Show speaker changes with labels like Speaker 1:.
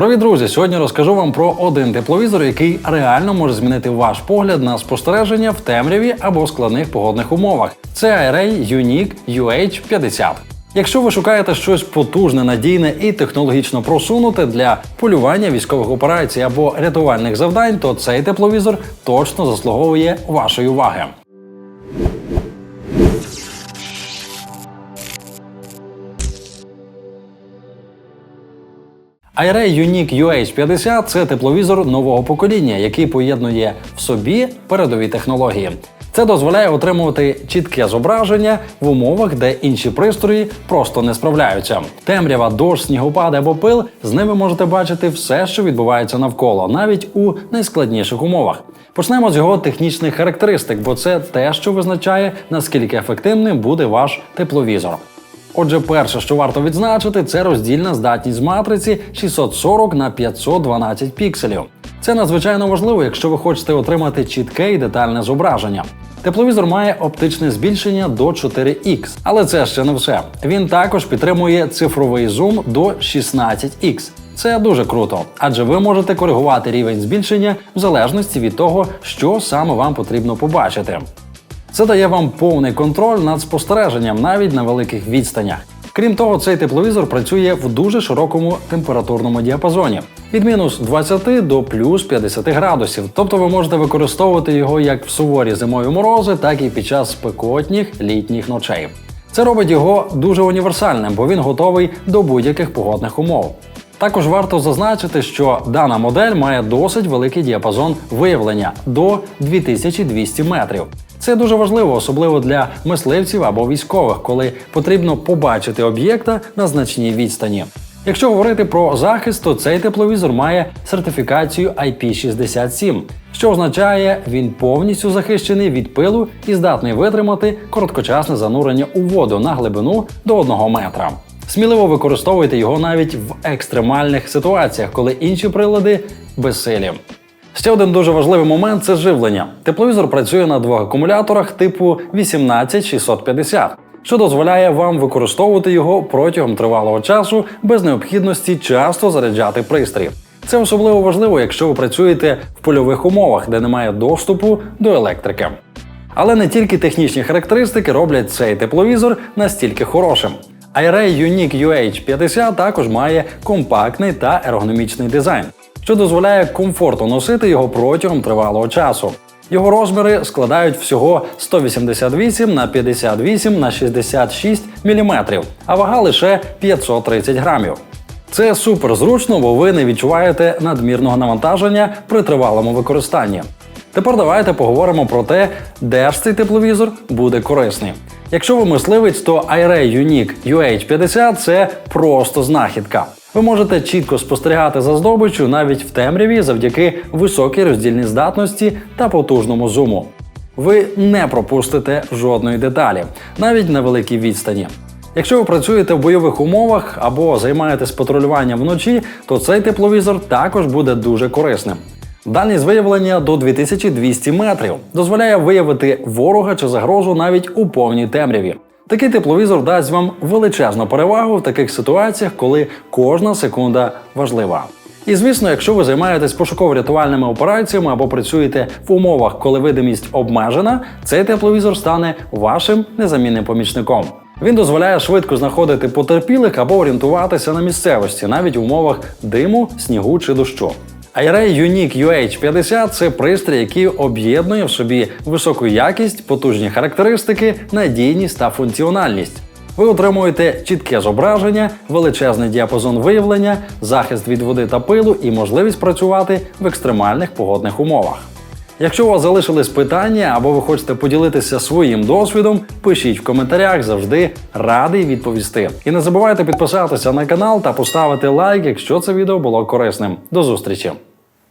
Speaker 1: Привіт, друзі! Сьогодні розкажу вам про один тепловізор, який реально може змінити ваш погляд на спостереження в темряві або складних погодних умовах. Це IRA Unique UH50. Якщо ви шукаєте щось потужне, надійне і технологічно просунуте для полювання військових операцій або рятувальних завдань, то цей тепловізор точно заслуговує вашої уваги. IRA Unique UH50 – це тепловізор нового покоління, який поєднує в собі передові технології. Це дозволяє отримувати чітке зображення в умовах, де інші пристрої просто не справляються. Темрява, дощ, снігопади або пил з ними можете бачити все, що відбувається навколо, навіть у найскладніших умовах. Почнемо з його технічних характеристик, бо це те, що визначає наскільки ефективним буде ваш тепловізор. Отже, перше, що варто відзначити, це роздільна здатність матриці 640 на 512 пікселів. Це надзвичайно важливо, якщо ви хочете отримати чітке і детальне зображення. Тепловізор має оптичне збільшення до 4х, але це ще не все. Він також підтримує цифровий зум до 16х. Це дуже круто, адже ви можете коригувати рівень збільшення в залежності від того, що саме вам потрібно побачити. Це дає вам повний контроль над спостереженням навіть на великих відстанях. Крім того, цей тепловізор працює в дуже широкому температурному діапазоні від мінус 20 до плюс 50 градусів. Тобто ви можете використовувати його як в суворі зимові морози, так і під час спекотніх літніх ночей. Це робить його дуже універсальним, бо він готовий до будь-яких погодних умов. Також варто зазначити, що дана модель має досить великий діапазон виявлення до 2200 метрів. Це дуже важливо, особливо для мисливців або військових, коли потрібно побачити об'єкта на значній відстані. Якщо говорити про захист, то цей тепловізор має сертифікацію IP67, що означає, він повністю захищений від пилу і здатний витримати короткочасне занурення у воду на глибину до 1 метра. Сміливо використовуйте його навіть в екстремальних ситуаціях, коли інші прилади безсилі. Ще один дуже важливий момент це живлення. Тепловізор працює на двох акумуляторах типу 18650, що дозволяє вам використовувати його протягом тривалого часу без необхідності часто заряджати пристрій. Це особливо важливо, якщо ви працюєте в польових умовах, де немає доступу до електрики. Але не тільки технічні характеристики роблять цей тепловізор настільки хорошим. IRA Unique UH50 також має компактний та ергономічний дизайн, що дозволяє комфортно носити його протягом тривалого часу. Його розміри складають всього 188 на 58 на 66 мм, а вага лише 530 грамів. Це супер зручно, бо ви не відчуваєте надмірного навантаження при тривалому використанні. Тепер давайте поговоримо про те, де ж цей тепловізор буде корисний. Якщо ви мисливець, то IRA Unique UH50 це просто знахідка. Ви можете чітко спостерігати за здобиччю навіть в темряві завдяки високій роздільній здатності та потужному зуму. Ви не пропустите жодної деталі, навіть на великій відстані. Якщо ви працюєте в бойових умовах або займаєтесь патрулюванням вночі, то цей тепловізор також буде дуже корисним. Дальність виявлення до 2200 метрів дозволяє виявити ворога чи загрозу навіть у повній темряві. Такий тепловізор дасть вам величезну перевагу в таких ситуаціях, коли кожна секунда важлива. І звісно, якщо ви займаєтесь пошуково-рятувальними операціями або працюєте в умовах, коли видимість обмежена, цей тепловізор стане вашим незамінним помічником. Він дозволяє швидко знаходити потерпілих або орієнтуватися на місцевості, навіть в умовах диму, снігу чи дощу. IRA Unique UH50 це пристрій, який об'єднує в собі високу якість, потужні характеристики, надійність та функціональність. Ви отримуєте чітке зображення, величезний діапазон виявлення, захист від води та пилу і можливість працювати в екстремальних погодних умовах. Якщо у вас залишились питання або ви хочете поділитися своїм досвідом, пишіть в коментарях, завжди радий відповісти. І не забувайте підписатися на канал та поставити лайк, якщо це відео було корисним. До зустрічі!